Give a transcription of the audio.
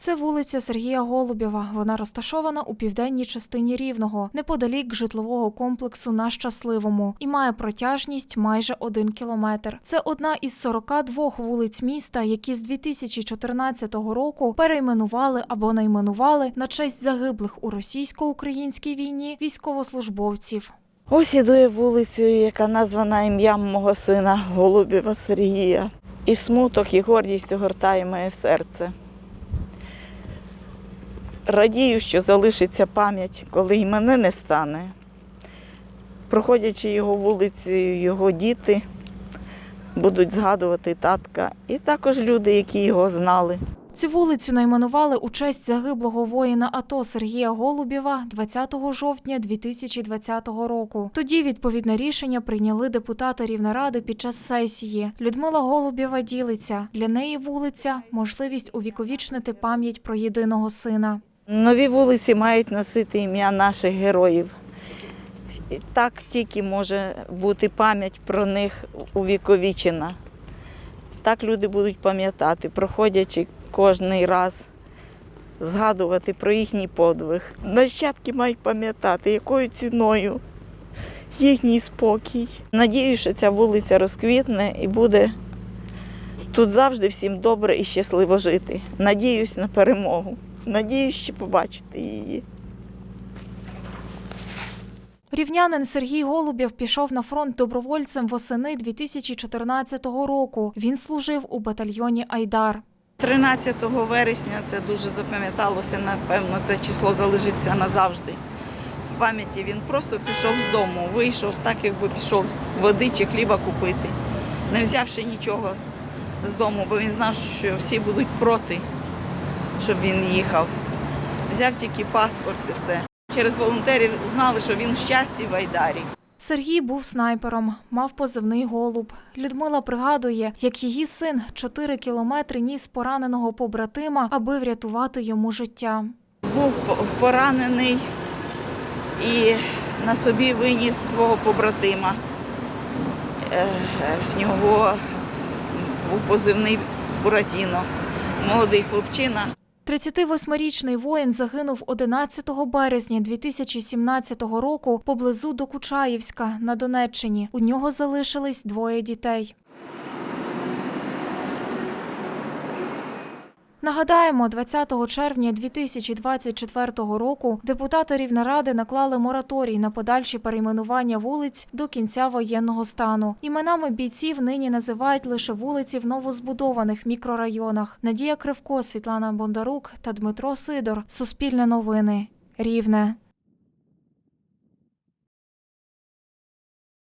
Це вулиця Сергія Голубєва. Вона розташована у південній частині Рівного, неподалік житлового комплексу на Щасливому, і має протяжність майже один кілометр. Це одна із 42 вулиць міста, які з 2014 року перейменували або найменували на честь загиблих у російсько-українській війні військовослужбовців. Ось іду я вулицею, яка названа ім'ям мого сина Голубєва Сергія. І смуток, і гордість огортає моє серце. Радію, що залишиться пам'ять, коли й мене не стане. Проходячи його вулицею, його діти будуть згадувати татка, і також люди, які його знали. Цю вулицю найменували у честь загиблого воїна АТО Сергія Голубєва 20 жовтня 2020 року. Тоді відповідне рішення прийняли депутати Рівнеради під час сесії. Людмила Голубєва ділиться. Для неї вулиця можливість увіковічнити пам'ять про єдиного сина. Нові вулиці мають носити ім'я наших героїв. І так тільки може бути пам'ять про них увіковічена. Так люди будуть пам'ятати, проходячи кожний раз, згадувати про їхній подвиг. Нащадки мають пам'ятати, якою ціною їхній спокій. Надію, що ця вулиця розквітне і буде тут завжди всім добре і щасливо жити. Надіюсь на перемогу. Надіюсь ще побачити її. Рівнянин Сергій Голубєв пішов на фронт добровольцем восени 2014 року. Він служив у батальйоні Айдар. 13 вересня це дуже запам'яталося, напевно, це число залишиться назавжди. В пам'яті він просто пішов з дому, вийшов так, якби пішов води чи хліба купити, не взявши нічого з дому, бо він знав, що всі будуть проти, щоб він їхав. Взяв тільки паспорт і все. Через волонтерів узнали, що він в щасті в Айдарі. Сергій був снайпером, мав позивний голуб. Людмила пригадує, як її син чотири кілометри ніс пораненого побратима, аби врятувати йому життя. був поранений і на собі виніс свого побратима. Е, В нього був позивний Буратіно, молодий хлопчина. 38-річний воїн загинув 11 березня 2017 року поблизу Докучаївська на Донеччині. У нього залишились двоє дітей. Нагадаємо, 20 червня 2024 року депутати Рівнаради наклали мораторій на подальші перейменування вулиць до кінця воєнного стану. Іменами бійців нині називають лише вулиці в новозбудованих мікрорайонах. Надія Кривко, Світлана Бондарук та Дмитро Сидор. Суспільне новини. Рівне.